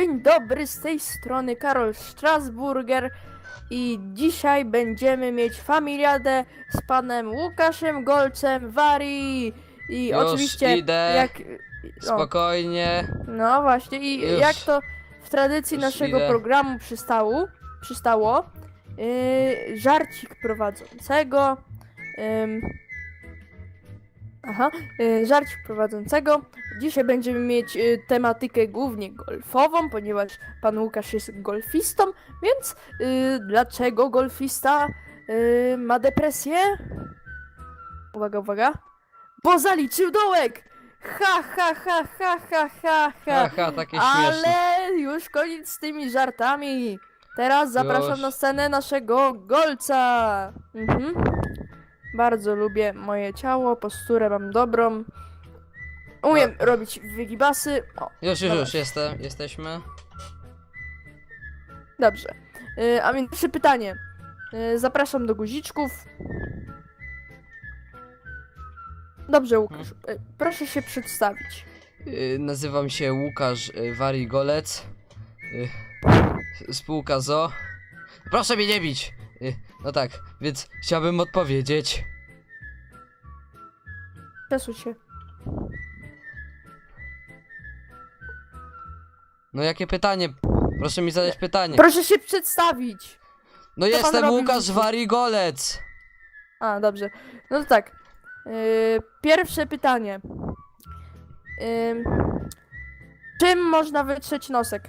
Dzień dobry, z tej strony Karol Strasburger i dzisiaj będziemy mieć familiadę z panem Łukaszem Golcem Wari i Już oczywiście idę. jak Spokojnie. no właśnie i Już. jak to w tradycji Już naszego idę. programu przystało, przystało yy, żarcik prowadzącego ym, Aha, yy, żarcik prowadzącego. Dzisiaj będziemy mieć yy, tematykę głównie golfową, ponieważ pan Łukasz jest golfistą, więc yy, dlaczego golfista ma depresję? Uwaga, uwaga. Bo zaliczył dołek! Ha, ha, ha, ha, ha, ha, ha. Haha, takie śmieszne. Ale już koniec z tymi żartami. Teraz zapraszam Już. na scenę naszego golca. Mhm. Bardzo lubię moje ciało, posturę mam dobrą. Umiem robić wygibasy. O, Już, już, dobra. już, jestem, jesteśmy. dobrze. Y, a więc pierwsze pytanie. Y, zapraszam do guziczków. Dobrze, Łukasz. Y, proszę się przedstawić. Y, nazywam się Łukasz y, Warigolec. Y, spółka ZO. Proszę mnie nie bić! Y, no tak, więc chciałbym odpowiedzieć. Przesuń się. No jakie pytanie? Proszę mi zadać pytanie. Proszę się przedstawić. No pan jestem robi w Łukasz życiu? Warigolec! A, dobrze. No to tak. Yy, pierwsze pytanie. Yy, czym można wytrzeć nosek?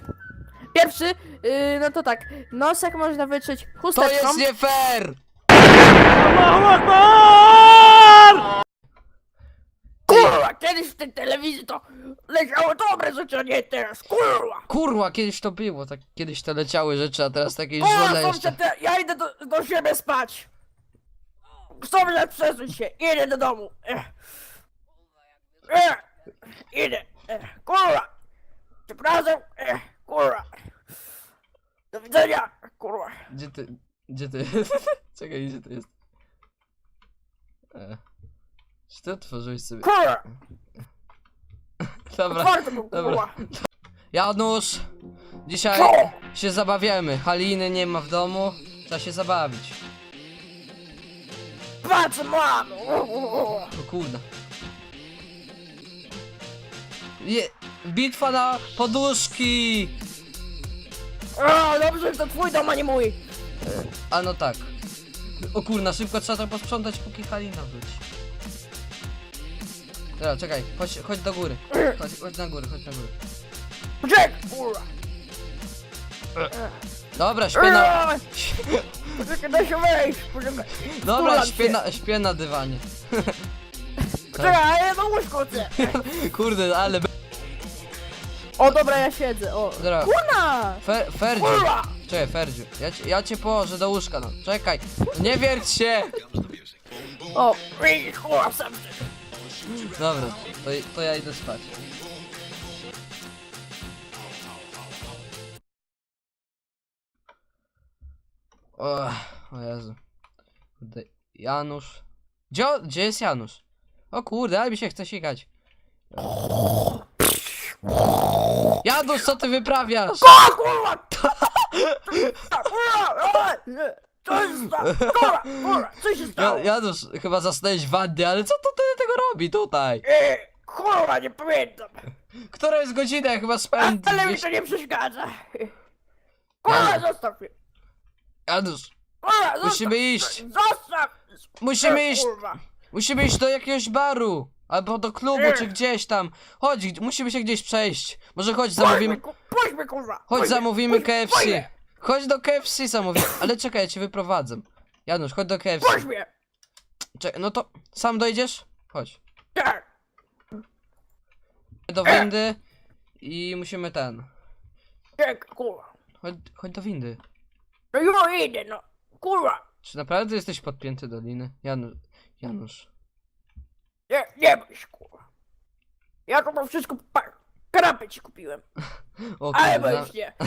Pierwszy, yy, no to tak. Nosek można wytrzeć To chusteczką. jest nie fair! Kurwa, kiedyś w tej telewizji to leciało dobre rzeczy, a nie teraz, kurwa! Kurwa, kiedyś to było, tak kiedyś to leciały rzeczy, a teraz takie Kurwa, te, ja idę do, do siebie spać! Sobie przesuń się, idę do domu. Ech. Ech. Idę, Ech. kurwa! Przepraszam, Ech. kurwa! Do widzenia, kurwa! Gdzie ty, gdzie ty, czekaj, gdzie ty jest? E. Czy ty otworzyłeś sobie? Kurwa! Dobra, Otwarto był, dobra. Janusz, dzisiaj się zabawiamy. Haliny nie ma w domu, trzeba się zabawić. Patrz, mam! O kurde. Je, bitwa na poduszki! O, dobrze, że to twój dom, a nie mój! A no tak. O kurna, szybko trzeba to posprzątać, póki Halina wróci. Dobra, czekaj, chodź, chodź do góry. Chodź, chodź na górę, chodź na górę. Poczekaj, kurwa! Dobra, śpię na... Eee, Poczekaj, daj się wejść, poczekaj! Dobra, śpię na, śpię na dywanie. Czekaj, ja na łóżko chcę! Kurde, ale... be- O, dobra, ja siedzę, o. Dobra, Kurna! Fer, Ferdziu. Kurwa! Czekaj, Ferdziu. Ja cię, ja cię położę do łóżka, no. Czekaj. No nie wierć się! O, kurwa, sam Dobra, to, to ja idę spać. O, o Jezu. Kurde, Janusz. Gdzie, o- gdzie jest Janusz? O kurde, ale mi się chce sikać. Janusz, co ty wyprawiasz? O, kurwa! Kurwa! e, Co się stało? Kurwa, kurwa, co się Ja, stało? Janusz, chyba zasnąłeś w wannie, ale co to tyle tego robi tutaj? E, Kurwa, nie pamiętam. Która jest godzina? Ja chyba spędzę. Ale mi to nie przeszkadza. Kurwa, zostaw mnie. Janusz, Kurwa, zostaw. musimy iść. Zostaw! Musimy E, iść. Kurwa. Musimy iść do jakiegoś baru. Albo do klubu, czy gdzieś tam. Chodź, musimy się gdzieś przejść. Może chodź, zamówimy. Puść mnie, kurwa! Chodź, zamówimy KFC. Chodź do KFC zamówimy. Ale czekaj, ja cię wyprowadzę. Janusz, chodź do KFC. Puść mnie! Czekaj, no to sam dojdziesz? Chodź. Tak! Do windy i musimy ten. Tak, kurwa. Chodź, chodź do windy. No już idę, no. Kurwa. Czy naprawdę jesteś podpięty do liny? Janusz. Janusz. Nie, nie bądź, kurwa. Ja to mam wszystko, pa, kanapę ci kupiłem. O Ale kurde. bądź nie.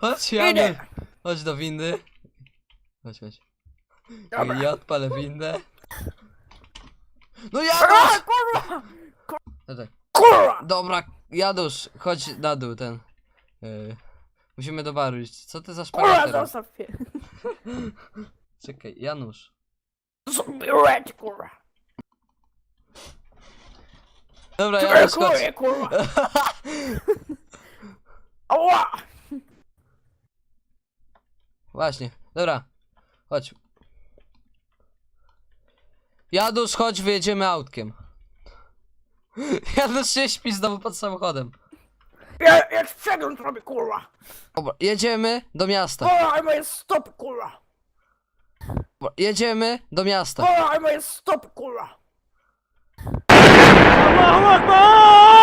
Chodź, Idę. Janusz. Chodź do windy. Chodź, chodź. Dobra. Ja odpalę windę. No A, Janusz! kurwa! No tak. Kurwa! Dobra, Janusz, chodź na dół ten. Yy, musimy do baru iść. Co ty za Kurwa, szpagaty robisz? zostaw mnie. Czekaj, Janusz. Zbierać, kurwa. Dobra, Janusz, chodź. Dziękuję, kurwa. Ała! Właśnie, dobra. Chodź. Janusz, chodź, wyjedziemy autkiem. Janusz się śpi znowu pod samochodem. Ja, jak przegląd robię, kurwa. Dobra, jedziemy do miasta. Wołaj moje stopy, kurwa. Jedziemy do miasta. O, moje stop, kurwa! Allahu Akbar!